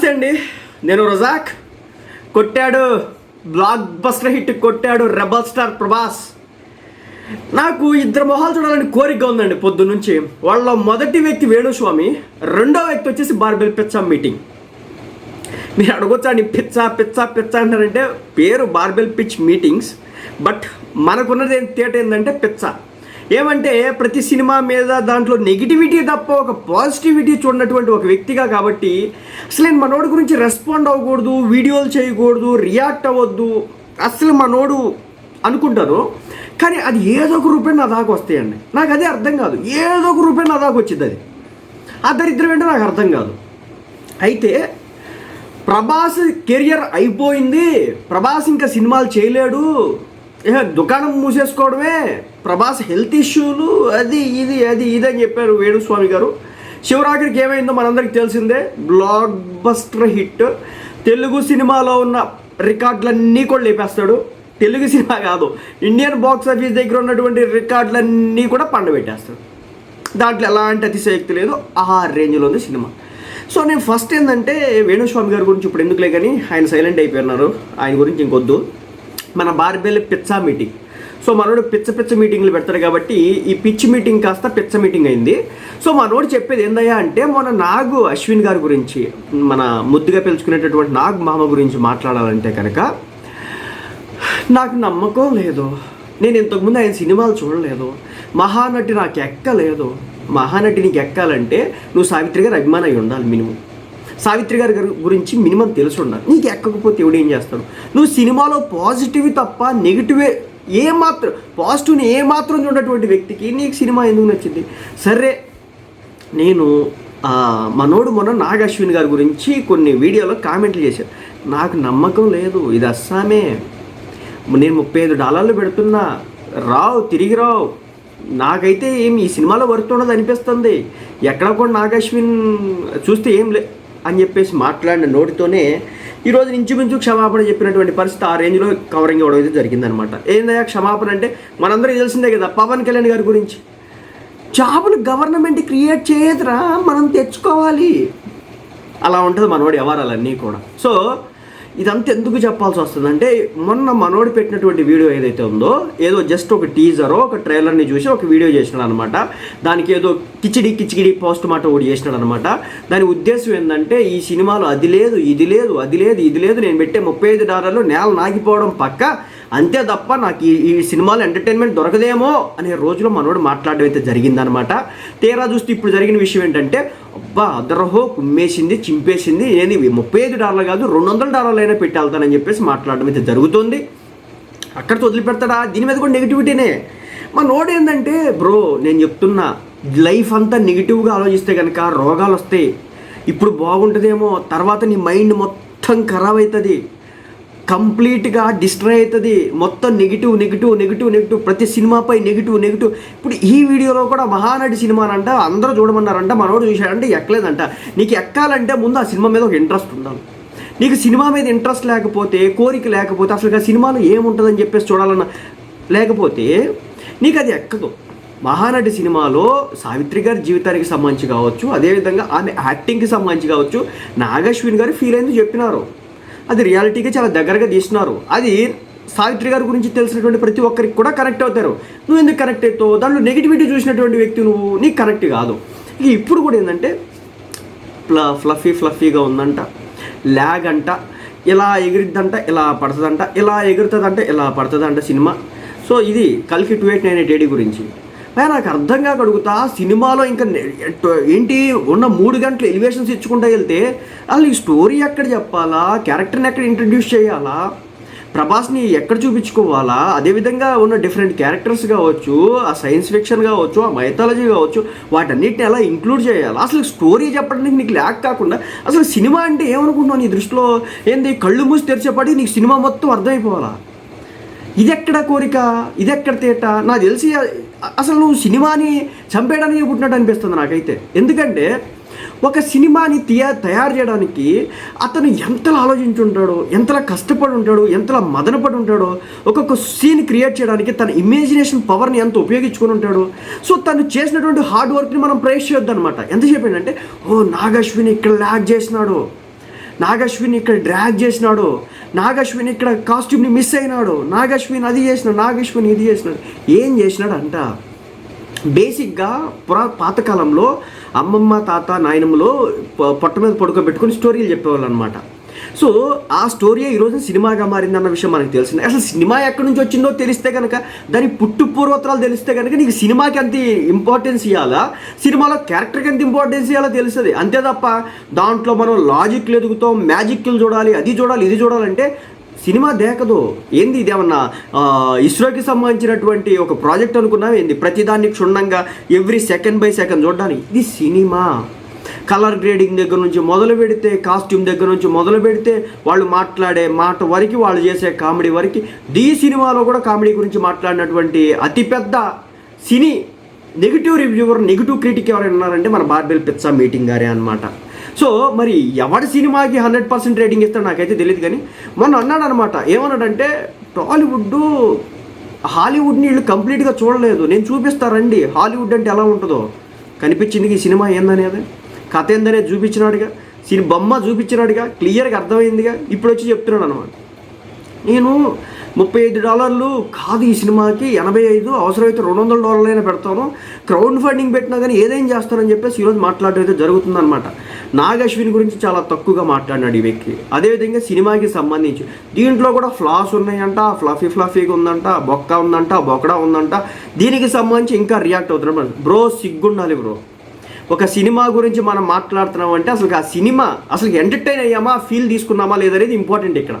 నమస్తే అండి. నేను రజాక్. కొట్టాడు బ్లాక్ బస్టర్ హిట్ కొట్టాడు రెబల్ స్టార్ ప్రభాస్. నాకు ఇద్దరు మొహాలు చూడాలని కోరిక ఉందండి పొద్దు నుంచి వాళ్ళ మొదటి వ్యక్తి వేణుస్వామి రెండో వ్యక్తి వచ్చేసి బార్బెల్ పిచ్చా మీటింగ్. మీరు అడగొచ్చండి పిచ్చ పిచ్చ పిచ్చ అంటారంటే పేరు బార్బెల్ పిచ్ మీటింగ్స్ బట్ మనకున్నది ఏం తేట ఏంటంటే పిచ్చ. ఏమంటే ప్రతి సినిమా మీద దాంట్లో నెగిటివిటీ తప్ప ఒక పాజిటివిటీ చూడనటువంటి ఒక వ్యక్తిగా కాబట్టి అసలు నేను మనోడి గురించి రెస్పాండ్ అవ్వకూడదు వీడియోలు చేయకూడదు రియాక్ట్ అవ్వద్దు. అసలు మనోడు అనుకుంటారు. కానీ అది ఏదో ఒక రూపాయి నా దాకా వస్తాయండి. నాకు అదే అర్థం కాదు. ఏదో ఒక రూపాయి నా దాకా వచ్చింది అది. ఆ దరిద్రం ఏంటో నాకు అర్థం కాదు. అయితే ప్రభాస్ కెరియర్ అయిపోయింది. ప్రభాస్ ఇంకా సినిమాలు చేయలేడు. దుకాణం మూసేసుకోవడమే. ప్రభాస్ హెల్త్ ఇష్యూలు అది ఇది అది ఇది అని చెప్పారు వేణుస్వామి గారు. శివరాత్రికి ఏమైందో మనందరికి తెలిసిందే. Block buster hit. తెలుగు సినిమాలో ఉన్న రికార్డులన్నీ కూడా లేపేస్తాడు. తెలుగు సినిమా కాదు ఇండియన్ బాక్స్ ఆఫీస్ దగ్గర ఉన్నటువంటి రికార్డులన్నీ కూడా పండబెట్టేస్తాడు. దాంట్లో ఎలాంటి అతిశయక్తి లేదు ఆ రేంజ్లో ఉంది సినిమా. సో నేను ఫస్ట్ ఏంటంటే వేణుస్వామి గారి గురించి ఇప్పుడు ఎందుకులే కానీ ఆయన సైలెంట్ అయిపోయినారు. ఆయన గురించి ఇంకొద్దు. మన బార్బెల్ పిచ్చా మీటింగ్. సో మనోడు పిచ్చ పిచ్చ మీటింగ్లు పెడతారు కాబట్టి ఈ పిచ్చి మీటింగ్ కాస్త పిచ్చ మీటింగ్ అయింది. సో మనోడు చెప్పేది ఏందయ్యా అంటే మన నాగు అశ్విన్ గారి గురించి మన ముద్దుగా పిలుచుకునేటటువంటి నాగ్ మామ గురించి మాట్లాడాలంటే కనుక నాకు నమ్మకం లేదు. నేను ఇంతకుముందు ఆయన సినిమాలు చూడలేదు. మహానటి నాకు ఎక్కలేదు. మహానటి నీకు ఎక్కాలంటే నువ్వు సావిత్రి గారి అభిమానం అయి ఉండాలి మినిమం. సావిత్రి గారి గారి గురించి మినిమం తెలిసి ఉండాలి నీకు ఎక్కకపోతే ఎవడు ఏం చేస్తాడు? నువ్వు సినిమాలో పాజిటివ్ తప్ప నెగిటివే ఏ మాత్రం పాజిటివ్ని ఏ మాత్రం చూడటువంటి వ్యక్తికి నీకు సినిమా ఎందుకు నచ్చింది? సరే నేను మనోడు మొన్న నాగ అశ్విన్ గారి గురించి కొన్ని వీడియోలో కామెంట్లు చేశాను నాకు నమ్మకం లేదు. ఇది అస్సామే. నేను ముప్పై ఐదు డాలర్లు పెడుతున్నా. రావు తిరిగి రావు. నాకైతే ఏం ఈ సినిమాలో వర్త్ ఉండదు అనిపిస్తుంది. ఎక్కడ కూడా నాగ అశ్విన్ చూస్తే ఏం లే అని చెప్పేసి మాట్లాడిన నోటితోనే ఈరోజు ఇంచుమించు క్షమాపణ చెప్పినటువంటి పరిస్థితి ఆ రేంజ్లో కవరింగ్ ఇవ్వడం అయితే జరిగిందనమాట ఏందయ్యా క్షమాపణ అంటే మనందరికీ తెలిసిందే కదా పవన్ కళ్యాణ్ గారి గురించి. జాబులు గవర్నమెంట్ క్రియేట్ చేయదురా మనం తెచ్చుకోవాలి. అలా ఉంటుంది మనోడి వ్యవహారాలన్నీ కూడా. సో ఇదంతా ఎందుకు చెప్పాల్సి వస్తుందంటే మొన్న మనోడు పెట్టినటువంటి వీడియో ఏదైతే ఉందో ఏదో జస్ట్ ఒక టీజరో ఒక ట్రైలర్ని చూసి ఒక వీడియో చేసినాడు అనమాట దానికి ఏదో కిచిడి కిచిడి పోస్ట్ మాట ఒకటి చేసినాడు అనమాట దాని ఉద్దేశం ఏంటంటే ఈ సినిమాలో అది లేదు ఇది లేదు అది లేదు ఇది లేదు నేను పెట్టే ముప్పై ఐదు డాలర్లు నేల నాగిపోవడం పక్క అంతే తప్ప నాకు ఈ ఈ సినిమాలో ఎంటర్టైన్మెంట్ దొరకదేమో అనే రోజులో మనోడు మాట్లాడడం అయితే జరిగిందనమాట. తీరా చూస్తే ఇప్పుడు జరిగిన విషయం ఏంటంటే అబ్బా అదరహో కుమ్మేసింది చింపేసింది నేను ముప్పై ఐదు డాలర్లు కాదు రెండు వందల డాలర్లు అయినా పెట్టి వెళ్తానని చెప్పేసి మాట్లాడడం అయితే జరుగుతుంది. అక్కడితో వదిలిపెడతాడా? దీని మీద కూడా నెగిటివిటీనే. మా నోడు ఏంటంటే బ్రో నేను చెప్తున్నా లైఫ్ అంతా నెగిటివ్గా ఆలోచిస్తే కనుక రోగాలు వస్తాయి. ఇప్పుడు బాగుంటుందేమో తర్వాత నీ మైండ్ మొత్తం ఖరాబ్ అవుతుంది. కంప్లీట్గా డిస్ట్రాయ్ అవుతుంది మొత్తం నెగిటివ్ నెగిటివ్ నెగిటివ్ నెగిటివ్. ప్రతి సినిమాపై నెగిటివ్ నెగిటివ్. ఇప్పుడు ఈ వీడియోలో కూడా మహానటి సినిమానంట అందరూ చూడమన్నారంట మనోడు చూశాడంటే ఎక్కలేదంట. నీకు ఎక్కాలంటే ముందు ఆ సినిమా మీద ఒక ఇంట్రెస్ట్ ఉండాలి. నీకు సినిమా మీద ఇంట్రెస్ట్ లేకపోతే కోరిక లేకపోతే అసలు ఆ సినిమాలో ఏముంటుందని చెప్పేసి చూడాలన్న లేకపోతే నీకు అది ఎక్కదు. మహానటి సినిమాలో సావిత్రి గారి జీవితానికి సంబంధించి కావచ్చు అదేవిధంగా ఆమె యాక్టింగ్కి సంబంధించి కావచ్చు నాగశ్విన్ గారు ఫీల్ అయింది చెప్పినారు. అది రియాలిటీగా చాలా దగ్గరగా తీస్తున్నారు. అది సావిత్రి గారి గురించి తెలిసినటువంటి ప్రతి ఒక్కరికి కూడా కనెక్ట్ అవుతారు. నువ్వు ఎందుకు కనెక్ట్ అవుతావు? దాంట్లో నెగిటివిటీ చూసినటువంటి వ్యక్తి నువ్వు నీకు కనెక్ట్ కాదు. ఇక ఇప్పుడు కూడా ఏంటంటే ప్ల ఫ్లఫీ ఫ్లఫీగా ఉందంట ల్యాగ్ అంట ఇలా ఎగిరిద్దంట ఇలా పడుతుందంట ఇలా ఎగురుతుందంట ఇలా పడుతుందంట సినిమా. సో ఇది కల్కి two eight nine eight AD గురించి. నాకు అర్థం కాక అడుగుతా సినిమాలో ఇంకా ఏంటి ఉన్న మూడు గంటలు ఎలివేషన్స్ ఇచ్చుకుంటా వెళ్తే అసలు ఈ స్టోరీ ఎక్కడ చెప్పాలా? క్యారెక్టర్ని ఎక్కడ ఇంట్రడ్యూస్ చేయాలా? ప్రభాస్ని ఎక్కడ చూపించుకోవాలా? అదేవిధంగా ఉన్న డిఫరెంట్ క్యారెక్టర్స్ కావచ్చు ఆ సైన్స్ ఫిక్షన్ కావచ్చు ఆ మైథాలజీ కావచ్చు వాటన్నిటిని ఎలా ఇంక్లూడ్ చేయాలి? అసలు స్టోరీ చెప్పడానికి నీకు ల్యాక్ కాకుండా అసలు సినిమా అంటే ఏమనుకుంటున్నావు నీ దృష్టిలో? ఏంది కళ్ళు మూసి తెరిచేపాటి నీకు సినిమా మొత్తం అర్థమైపోవాలా? ఇది ఎక్కడ కోరిక? ఇది ఎక్కడ తేట? నాకు తెలిసి అసలు నువ్వు సినిమాని చంపేయడానికి పుట్టినట్టు అనిపిస్తుంది నాకైతే. ఎందుకంటే ఒక సినిమాని తీయ తయారు చేయడానికి అతను ఎంతలా ఆలోచించుంటాడో ఎంతలా కష్టపడి ఉంటాడో ఎంతలా మదనపడి ఉంటాడో ఒక్కొక్క సీన్ క్రియేట్ చేయడానికి తన ఇమాజినేషన్ పవర్ని ఎంత ఉపయోగించుకొని ఉంటాడో. సో తను చేసినటువంటి హార్డ్ వర్క్ని మనం ప్రైజ్ చేయొద్దు అనమాట ఎంతసేపు ఏంటంటే ఓ నాగశ్విని ఇక్కడ ల్యాగ్ చేసినాడు. నాగశ్విన్ ఇక్కడ డ్రాగ్ చేసినాడు. నాగశ్విని ఇక్కడ కాస్ట్యూమ్ని మిస్ అయినాడు. నాగశ్విని అది చేసినాడు నాగశ్విని ఇది చేసినాడు. ఏం చేసినాడు అంట బేసిక్గా పురా పాతకాలంలో అమ్మమ్మ తాత నాయనమ్మలో పొట్ట మీద పడుకోబెట్టుకుని స్టోరీలు చెప్పేవాళ్ళు అనమాట సో ఆ స్టోరీ ఈరోజు సినిమాగా మారిందన్న విషయం మనకు తెలిసింది. అసలు సినిమా ఎక్కడి నుంచి వచ్చిందో తెలిస్తే కనుక దాని పుట్టు పూర్వోత్తరాలు తెలిస్తే కనుక నీకు సినిమాకి ఎంత ఇంపార్టెన్స్ ఇవ్వాలా సినిమాలో క్యారెక్టర్కి ఎంత ఇంపార్టెన్స్ ఇవ్వాలో తెలుస్తుంది. అంతే తప్ప దాంట్లో మనం లాజిక్లు ఎదుగుతాం మ్యాజిక్లు చూడాలి అది చూడాలి ఇది చూడాలంటే సినిమా దేకదు. ఏంది ఇదేమన్నా ఇస్రోకి సంబంధించినటువంటి ఒక ప్రాజెక్ట్ అనుకున్నా ఏంది? ప్రతిదాన్ని క్షుణ్ణంగా ఎవ్రీ సెకండ్ బై సెకండ్ చూడడానికి. ఇది సినిమా. కలర్ గ్రేడింగ్ దగ్గర నుంచి మొదలు పెడితే కాస్ట్యూమ్ దగ్గర నుంచి మొదలు పెడితే వాళ్ళు మాట్లాడే మాట వరకు వాళ్ళు చేసే కామెడీ వరకు ఈ సినిమాలో కూడా కామెడీ గురించి మాట్లాడినటువంటి అతిపెద్ద cine negative reviewer negative critic ఎవరైనా ఉన్నారంటే మన బార్బెల్ పిచ్చా మీటింగ్ గారే అనమాట సో మరి ఎవరి సినిమాకి హండ్రెడ్ పర్సెంట్ రేటింగ్ ఇస్తాడో నాకైతే తెలియదు కానీ మొన్న అన్నాడు అనమాట ఏమన్నాడంటే టాలీవుడ్ హాలీవుడ్ని వీళ్ళు కంప్లీట్గా చూడలేదు నేను చూపిస్తారండి హాలీవుడ్ అంటే ఎలా ఉంటుందో? కనిపించింది ఈ సినిమా ఏందనేది? కథ ఏందనే చూపించినాడుగా. దీని బొమ్మ చూపించినాడుగా. క్లియర్గా అర్థమైందిగా. ఇప్పుడు వచ్చి చెప్తున్నాడు అనమాట నేను ముప్పై ఐదు డాలర్లు కాదు ఈ సినిమాకి ఎనభై ఐదు అవసరమైతే రెండు వందల డాలర్లైనా పెడతాను. క్రౌడ్ ఫండింగ్ పెట్టినా కానీ ఏదేం చేస్తానని చెప్పేసి ఈరోజు మాట్లాడడం అయితే జరుగుతుందన్నమాట. నాగశ్విని గురించి చాలా తక్కువగా మాట్లాడినాడు ఈ వ్యక్తి. అదేవిధంగా సినిమాకి సంబంధించి దీంట్లో కూడా ఫ్లాస్ ఉన్నాయంట ఫ్లఫీ ఫ్లఫీగా ఉందంట బొక్క ఉందంట బొక్కడా ఉందంట. దీనికి సంబంధించి ఇంకా రియాక్ట్ అవుతున్నాడు. బ్రో సిగ్గుండాలి బ్రో. ఒక సినిమా గురించి మనం మాట్లాడుతున్నాం అంటే అసలు ఆ సినిమా అసలు ఎంటర్టైన్ అయ్యామా? ఫీల్ తీసుకున్నామా? లేదనేది ఇంపార్టెంట్ ఇక్కడ.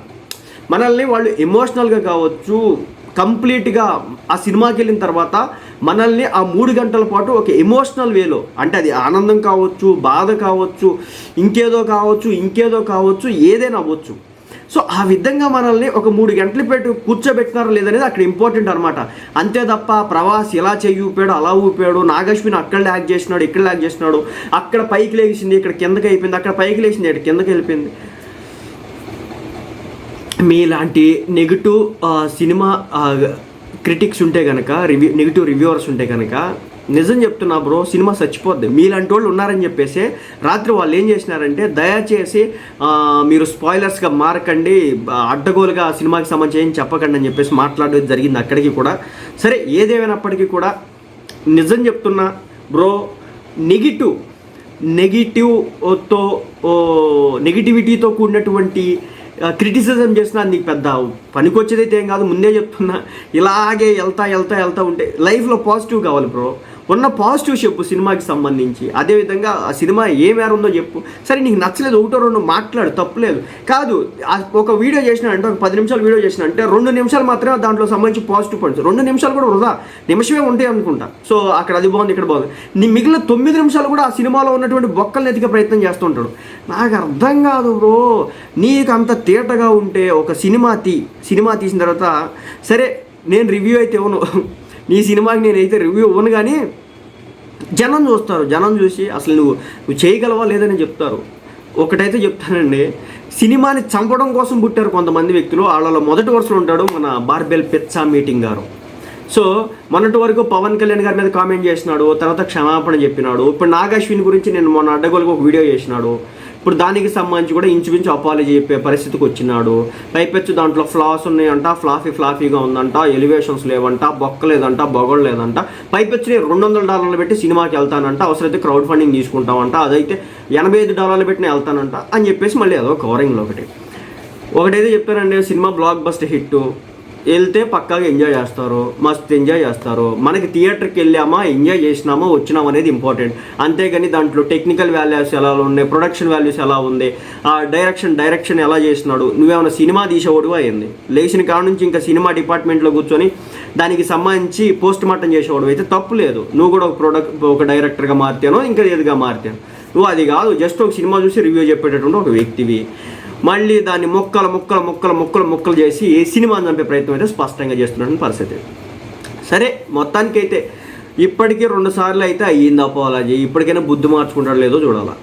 మనల్ని వాళ్ళు ఎమోషనల్గా కావచ్చు కంప్లీట్గా ఆ సినిమాకి వెళ్ళిన తర్వాత మనల్ని ఆ మూడు గంటల పాటు ఒక ఎమోషనల్ వేలో అంటే అది ఆనందం కావచ్చు బాధ కావచ్చు ఇంకేదో కావచ్చు ఇంకేదో కావచ్చు ఏదైనా అవ్వచ్చు. సో ఆ విధంగా మనల్ని ఒక మూడు గంటలు పెట్టు కూర్చోబెట్టినారా లేదనేది అక్కడ ఇంపార్టెంట్ అనమాట అంతే తప్ప ప్రవాస్ ఇలా చేయి ఊపాడు అలా ఊపాడు నాగశ్విని అక్కడ ల్యాక్ చేసినాడు ఇక్కడ ల్యాక్ చేసినాడు అక్కడ పైకి లేచింది ఇక్కడ కిందకి అయిపోయింది అక్కడ పైకి లేచింది ఇక్కడ కిందకి వెళ్ళిపోయింది. మీలాంటి నెగిటివ్ సినిమా క్రిటిక్స్ ఉంటే కనుక రివ్యూ నెగిటివ్ రివ్యూవర్స్ ఉంటే కనుక నిజం చెప్తున్నా బ్రో సినిమా చచ్చిపోద్ది. మీలాంటి వాళ్ళు ఉన్నారని చెప్పేసి రాత్రి వాళ్ళు ఏం చేసినారంటే దయచేసి మీరు స్పాయిలర్స్గా మారకండి అడ్డగోలుగా సినిమాకి సంబంధించి ఏం చెప్పకండి అని చెప్పేసి మాట్లాడడం జరిగింది అక్కడికి కూడా. సరే ఏదేమైనప్పటికీ కూడా నిజం చెప్తున్నా బ్రో నెగిటివ్ నెగిటివ్తో నెగిటివిటీతో కూడినటువంటి క్రిటిసిజం చేసినా నీకు పెద్ద పనికొచ్చేదైతే ఏం కాదు ముందే చెప్తున్నా. ఇలాగే వెళ్తా వెళ్తా వెళ్తా ఉంటే లైఫ్లో పాజిటివ్ కావాలి బ్రో. ఉన్న పాజిటివ్ చెప్పు సినిమాకి సంబంధించి. అదేవిధంగా ఆ సినిమా ఏ మేర ఉందో చెప్పు. సరే నీకు నచ్చలేదు ఒకటో రెండు మాట్లాడు తప్పులేదు. కాదు ఒక వీడియో చేసిన అంటే ఒక పది నిమిషాలు వీడియో చేసిన అంటే రెండు నిమిషాలు మాత్రమే దాంట్లో సంబంధించి పాజిటివ్ పాయింట్స్ రెండు నిమిషాలు కూడా వృధా. నిమిషమే ఉంటాయి అనుకుంటా. సో అక్కడ అది బాగుంది ఇక్కడ బాగుంది. నీ మిగిలిన తొమ్మిది నిమిషాలు కూడా ఆ సినిమాలో ఉన్నటువంటి బొక్కలు ఎతికే ప్రయత్నం చేస్తుంటాడు నాకు అర్థం కాదు బ్రో. నీకు అంత తేటగా ఉంటే ఒక సినిమా తీ. సినిమా తీసిన తర్వాత సరే నేను రివ్యూ అయితే ఇవ్వను. నీ సినిమాకి నేనైతే రివ్యూ ఇవ్వను కానీ జనం చూస్తారు. జనం చూసి అసలు నువ్వు నువ్వు చేయగలవా లేదని చెప్తారు. ఒకటైతే చెప్తానండి సినిమాని చంపడం కోసం పుట్టారు కొంతమంది వ్యక్తులు. వాళ్ళలో మొదటి వరుసలో ఉంటాడు మన బార్బెల్ పెచ్చా మీటింగ్ గారు. సో మొన్నటి వరకు పవన్ కళ్యాణ్ గారి మీద కామెంట్ చేసినాడు తర్వాత క్షమాపణ చెప్పినాడు. ఇప్పుడు నాగాశ్విని గురించి నేను మొన్న అడ్డగోలుగా ఒక వీడియో చేసినాడు. ఇప్పుడు దానికి సంబంధించి కూడా ఇంచుమించు అపాలజీ చెప్పే పరిస్థితికి వచ్చినాడు. పైపెచ్చు దాంట్లో ఫ్లాస్ ఉన్నాయంట ఫ్లాఫీ ఫ్లాఫీగా ఉందంట ఎలివేషన్స్ లేవంట బొక్క లేదంట బొగడు లేదంట పైపెచ్చుని రెండు వందల డాలర్లు పెట్టి సినిమాకి వెళ్తానంట అవసరమైతే క్రౌడ్ ఫండింగ్ తీసుకుంటామంట అదైతే ఎనభై ఐదు డాలర్లు పెట్టిన వెళ్తానంట అని చెప్పేసి మళ్ళీ అదో కవరింగ్లో ఒకటి ఒకటైతే చెప్పారండి సినిమా బ్లాక్ బస్ట్ హిట్ వెళ్తే పక్కాగా ఎంజాయ్ చేస్తారు మస్తు ఎంజాయ్ చేస్తారు మనకి థియేటర్కి వెళ్ళామా ఎంజాయ్ చేసినామా వచ్చినాం అనేది ఇంపార్టెంట్. అంతేగాని దాంట్లో టెక్నికల్ వాల్యూస్ ఎలా ఉన్నాయి ప్రొడక్షన్ వాల్యూస్ ఎలా ఉంది ఆ డైరెక్షన్ డైరెక్షన్ ఎలా చేసినాడు నువ్వేమైనా సినిమా తీసేవాడు అయింది లేచిన కాడ నుంచి ఇంకా సినిమా డిపార్ట్మెంట్లో కూర్చొని దానికి సంబంధించి పోస్ట్ మార్టం చేసేవాడు అయితే తప్పు లేదు. నువ్వు కూడా ఒక ప్రొడక్ట్ ఒక డైరెక్టర్గా మారితేనో ఇంకా ఏదిగా మారితేనో నువ్వు అది కాదు జస్ట్ ఒక సినిమా చూసి రివ్యూ చెప్పేటటువంటి ఒక వ్యక్తివి. మళ్ళీ దాన్ని ముక్కలు ముక్కలు ముక్కలు ముక్కలు ముక్కలు చేసి ఏ సినిమాని చంపే ప్రయత్నం అయితే స్పష్టంగా చేస్తున్నటువంటి పరిస్థితి. సరే మొత్తానికైతే ఇప్పటికీ రెండు సార్లు అయితే అయ్యింది అపాలజీ. ఇప్పటికైనా బుద్ధి మార్చుకుంటాడు లేదో చూడాలా.